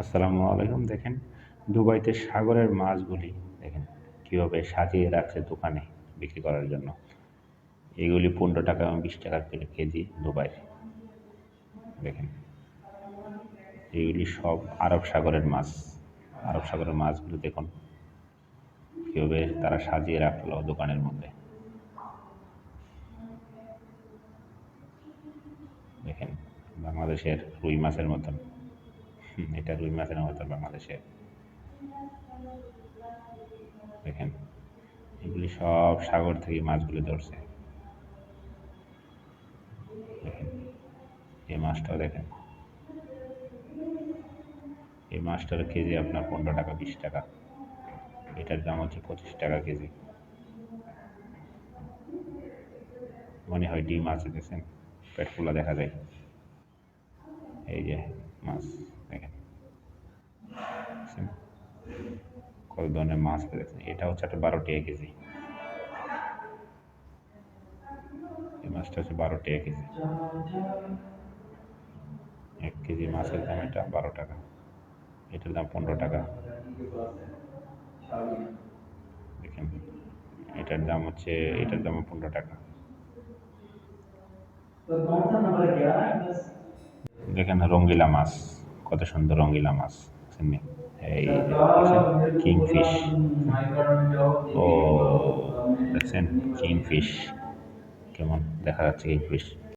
আসসালামু আলাইকুম। দেখেন, দুবাইতে সাগরের মাছগুলি দেখেন, কীভাবে সাজিয়ে রাখছে দোকানে বিক্রি করার জন্য। এগুলি পনেরো টাকা এবং বিশ টাকা করে কেজি দুবাই। দেখেন, এগুলি সব আরব সাগরের মাছ। আরব সাগরের মাছগুলো দেখুন, কীভাবে তারা সাজিয়ে রাখল দোকানের মধ্যে। দেখেন, বাংলাদেশের রুই মাছের মতন। এটা রুই মাছের মতো বাংলাদেশে দেখেন এগুলি সব সাগর থেকে মাছগুলি ধরছে এই মাছটাও দেখেন এই মাছটার কেজি আপনার পনেরো টাকা বিশ টাকা এটার দাম হচ্ছে পঁচিশ টাকা কেজি মনে হয় ডিম আছে দেখছেন পেট ফুলা দেখা যায় এই যে মাছ দেখেন দেখছেন? সকল ধরনের মাছ পেয়েছেন এটা হচ্ছে একটা বারো টাকা কেজি। এই মাছটা হচ্ছে বারো টাকা কেজি। এক কেজি মাছের দাম এটা বারো টাকা। এটার দাম পনেরো টাকা। দেখেন, এটার দাম হচ্ছে, এটার দাম পনেরো টাকা। দেখেন রঙ্গিলা মাছ, কত সুন্দর রঙ্গিলা মাছ। এই কিংফিশ ও দেখছেন কিংফিশ কেমন দেখা যাচ্ছে কিংফিশ